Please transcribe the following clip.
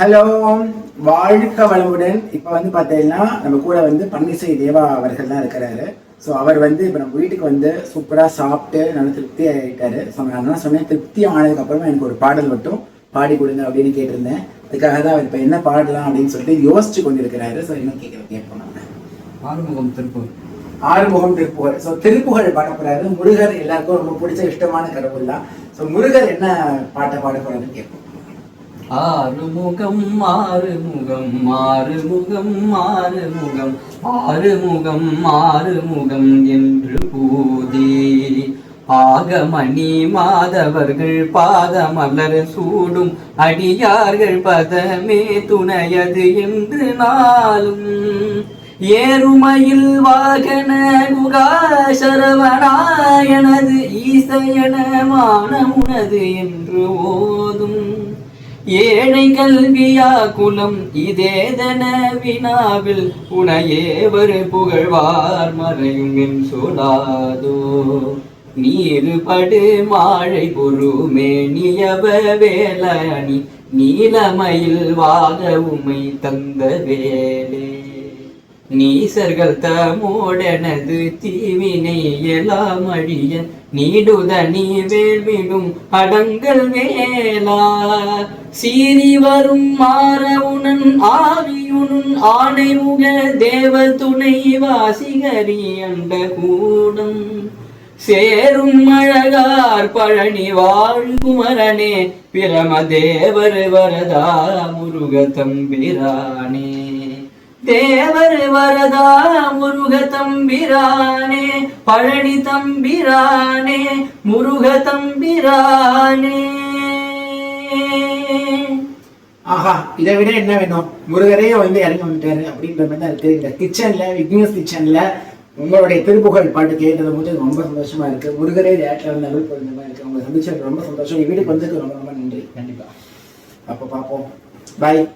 Hello வாழ்க வளமுடன். இப்போ வந்து பார்த்தீங்கன்னா நம்ம கூட வந்து பன்னிசை தேவா அவர்கள் தான் இருக்கிறாரு. ஸோ அவர் வந்து இப்போ நம்ம வீட்டுக்கு வந்து சூப்பராக சாப்பிட்டு நல்ல திருப்தி ஆகிட்டாரு ஸோ நான் என்ன சொன்னேன் திருப்தி ஆனதுக்கப்புறமா எனக்கு ஒரு பாடல் மட்டும் பாடி கொடுங்க அப்படின்னு கேட்டிருந்தேன். அதுக்காக தான் அவர் இப்போ என்ன பாடலாம் அப்படின்னு சொல்லிட்டு யோசிச்சு கொண்டிருக்கிறாரு. ஸோ என்ன கேட்குற கேட்போம் நம்ம. ஆறுமுகம் திருப்பூர். ஆறுமுகம் திருப்புகழ் ஸோ திருப்புகழ் பாட போறாரு. முருகர் எல்லாருக்கும் ரொம்ப பிடிச்ச இஷ்டமான கடவுள் தான் ஸோ முருகர் என்ன பாட்டை பாட கேட்போம். ஆறுமுகம் ஆறுமுகம் ஆறுமுகம் ஆறுமுகம் ஆறுமுகம் ஆறுமுகம் என்று பூதி ஆகமணி மாதவர்கள் பாதமலர் சூடும் அடியார்கள் பதமே துணையது என்று நாளும். ஏறுமையில் வாகன குகாசரவனாயனது ஈசையன மானமுனது என்று ஓதும். ஏழை கல்வியா குலம் இதேதன வினாவில் உனையேவர் புகழ்வார் மறையும் சொலாதோ நீருபடு மாழை பொறுமே நியவ வேலணி நீலமயில் வாக உமை தந்த வேலே. நீசர்கள் தமோடனது தீவினை எல்லாம் அழிய நீடுத நீ வேள்விடும் அடங்கள் வேளா சீறி வரும் மாறவுணன் ஆவியுணன் ஆணை முக தேவ துணை வாசிகரி அண்ட கூடம். சேரும் அழகார் பழனி வாழ்குமரனே பிரம தேவர் வரதா முருக தம்பிரானே தேவர் வரதா முருக தம்பிரானே பழனி தம்பிரானே முருக தம்பிரானே. ஆஹா இதை விட என்ன வேணும்? முருகரே வந்து இறங்கி வந்துட்டாரு அப்படின்ற மாதிரி தான் இருக்கு. இந்த கிச்சன்ல விக்னேஷ் கிச்சன்ல உங்களுடைய திருப்புகழ் பாட்டு கேட்டது மட்டும் ரொம்ப சந்தோஷமா இருக்கு. முருகரே டேரக்டர் வந்து அருள் புரிந்த மாதிரி இருக்கு. உங்களை சந்திச்சது ரொம்ப சந்தோஷம். வீட்டுக்கு வந்ததுக்கு ரொம்ப ரொம்ப நன்றி. கண்டிப்பா. அப்போ பார்ப்போம். பாய்